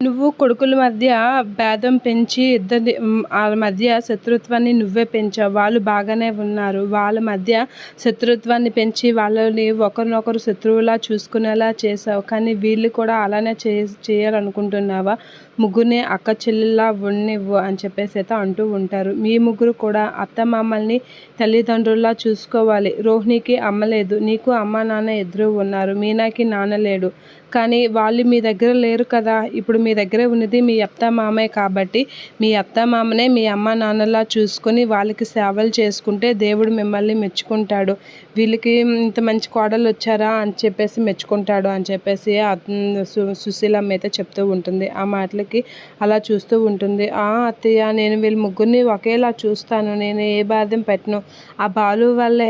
నువ్వు కొడుకుల మధ్య భేదం పెంచి ఇద్దరి వాళ్ళ మధ్య శత్రుత్వాన్ని నువ్వే పెంచావు. వాళ్ళు బాగానే ఉన్నారు. వాళ్ళ మధ్య శత్రుత్వాన్ని పెంచి వాళ్ళని ఒకరినొకరు శత్రువులా చూసుకునేలా చేసావు కానీ వీళ్ళు కూడా అలానే చే చేయాలనుకుంటున్నావా? ముగ్గురిని అక్క చెల్లెల్లా ఉండివ్వు అని చెప్పేసి అయితే అంటూ ఉంటారు. మీ ముగ్గురు కూడా అత్త మామల్ని తల్లిదండ్రుల్లా చూసుకోవాలి. రోహిణికి అమ్మ లేదు. నీకు అమ్మ నాన్న ఇద్దరు ఉన్నారు. మీనాకి నాన్న లేడు. కానీ వాళ్ళు మీ దగ్గర లేరు కదా. ఇప్పుడు మీ దగ్గర ఉన్నది మీ అత్త మామే కాబట్టి మీ అత్త మామనే మీ అమ్మ నాన్నలా చూసుకొని వాళ్ళకి సేవలు చేసుకుంటే దేవుడు మిమ్మల్ని మెచ్చుకుంటాడు. వీళ్ళకి ఇంత మంచి కోడలు వచ్చారా అని చెప్పేసి మెచ్చుకుంటాడు అని చెప్పేసి సుశీలమ్మ అయితే చెప్తూ ఉంటుంది. ఆ మాటలకి అలా చూస్తూ ఉంటుంది. ఆ అత్తయ్య నేను వీళ్ళ ముగ్గురిని ఒకేలా చూస్తాను. నేను ఏ బాధ్యం పెట్టను. ఆ బాలు వల్లే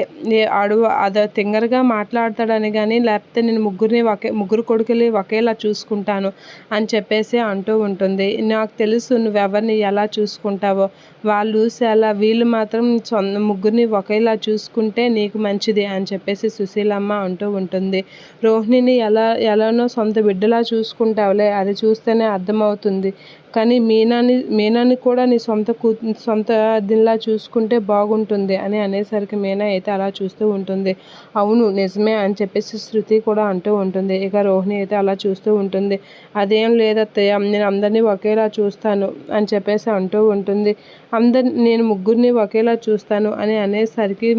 అడుగు అదో తింగరగా మాట్లాడతాడని కానీ లేకపోతే నేను ముగ్గురిని ఒకే ముగ్గురు కొడుకు కొడుకులు ఒకేలా చూసుకుంటాను అని చెప్పేసి అంటూ ఉంటుంది. నాకు తెలుసు నువ్వెవరిని ఎలా చూసుకుంటావో. వాళ్ళు చాలా వీళ్ళు మాత్రం సొంత ముగ్గురిని ఒకేలా చూసుకుంటే నీకు మంచిది అని చెప్పేసి సుశీలమ్మ అంటూ ఉంటుంది. రోహిణిని ఎలా ఎలానో సొంత బిడ్డలా చూసుకుంటావులే అది చూస్తేనే అర్థమవుతుంది. కానీ మీనాని మీనాని కూడా నీ సొంత కూ సొంత దీనిలా చూసుకుంటే బాగుంటుంది అని అనేసరికి మీనా అయితే అలా చూస్తూ ఉంటుంది. అవును నిజమే అని చెప్పేసి శృతి కూడా అంటూ ఉంటుంది. ఇక రోహిణి అయితే అలా చూస్తూ ఉంటుంది. అదేం లేదత్తయ్య నేను అందరినీ ఒకేలా చూస్తాను అని చెప్పేసి అంటూ ఉంటుంది. అందరి నేను ముగ్గురిని ఒకేలా చూస్తాను అని అనేసరికి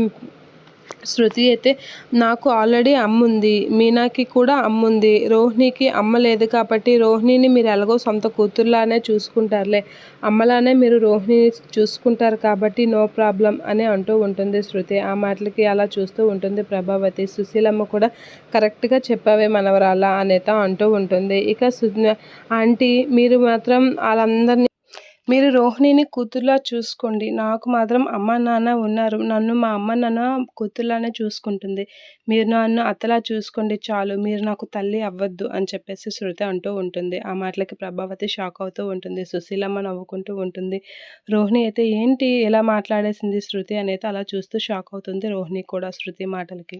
శృతి అయితే నాకు ఆల్రెడీ అమ్ముంది. మీనాకి కూడా అమ్ముంది. రోహిణికి అమ్మ లేదు కాబట్టి రోహిణిని మీరు ఎలాగో సొంత కూతుర్లానే చూసుకుంటారులే. అమ్మలానే మీరు రోహిణిని చూసుకుంటారు కాబట్టి నో ప్రాబ్లం అని అంటూ ఉంటుంది శృతి. ఆ మాటలకి అలా చూస్తూ ఉంటుంది ప్రభావతి. సుశీలమ్మ కూడా కరెక్ట్గా చెప్పావే మనవరాల అనేత అంటూ ఉంటుంది. ఇక ఆంటీ మీరు మాత్రం వాళ్ళందరినీ మీరు రోహిణిని కూతురులా చూసుకోండి. నాకు మాత్రం అమ్మ నాన్న ఉన్నారు. నన్ను మా అమ్మ నాన్న కూతురులానే చూసుకుంటుంది. మీరు నన్ను అత్తలా చూసుకోండి చాలు. మీరు నాకు తల్లి అవ్వద్దు అని చెప్పేసి శృతి అంటూ ఉంటుంది. ఆ మాటలకి ప్రభావతి షాక్ అవుతూ ఉంటుంది. సుశీలమ్మ నవ్వుకుంటూ ఉంటుంది. రోహిణి అయితే ఏంటి? ఎలా మాట్లాడేసింది శృతి అనేది అలా చూస్తూ షాక్ అవుతుంది రోహిణి కూడా శృతి మాటలకి.